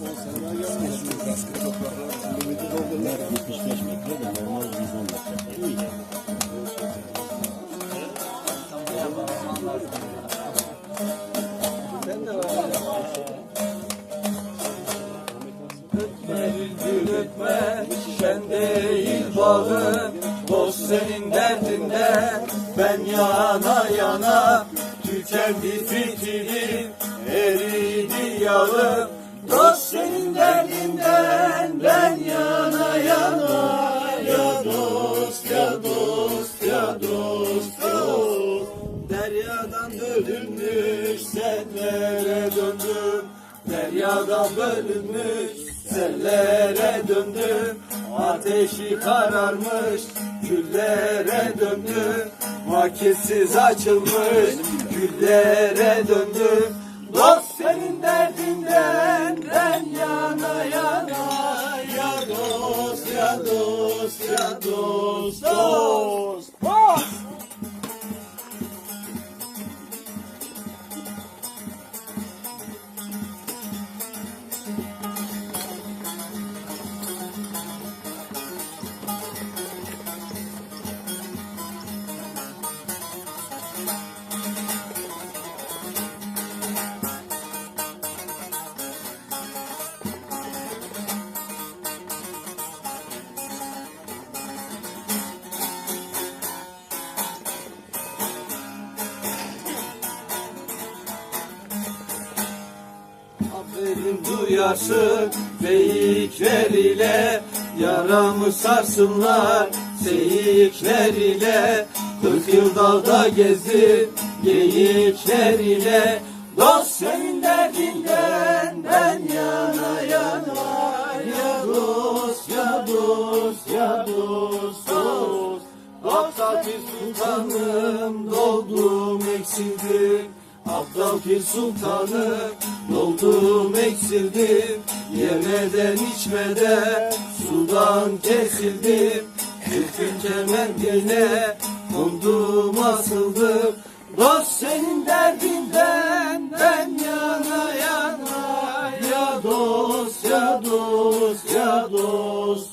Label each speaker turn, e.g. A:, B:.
A: Bunlar 75 metre de normal 110 metre. İyi.
B: Gül öpme, şen değil bağım Dost senin derdinde Ben yana Tükendi fitilim Eridi yağım Dost senin derdinden Ben yana yana. Ya dost ya dost ya dost dost. Deryadan bölünmüş sellere döndüm. Deryadan bölünmüş sellere döndüm. Ateşi kararmış güllere döndüm. Vakitsiz açılmış güllere döndüm. Dost senin derdinden dost ya dost ya dost dost dost duyarsın beyikler ile Yaramı sarsınlar seyikler ile Kırk yıl dağda gezdim geyikler ile Dost senin derdinden ben yana yana Ya dost ya dost ya dost dost Aptal bir sultanım doldum eksildim Aptal bir sultanım doldum eksildim Yemeden içmeden sudan kesildim Türk'ün kemendine kondum asıldım Dost senin derdinden ben yana yana. Ya dost ya dost ya dost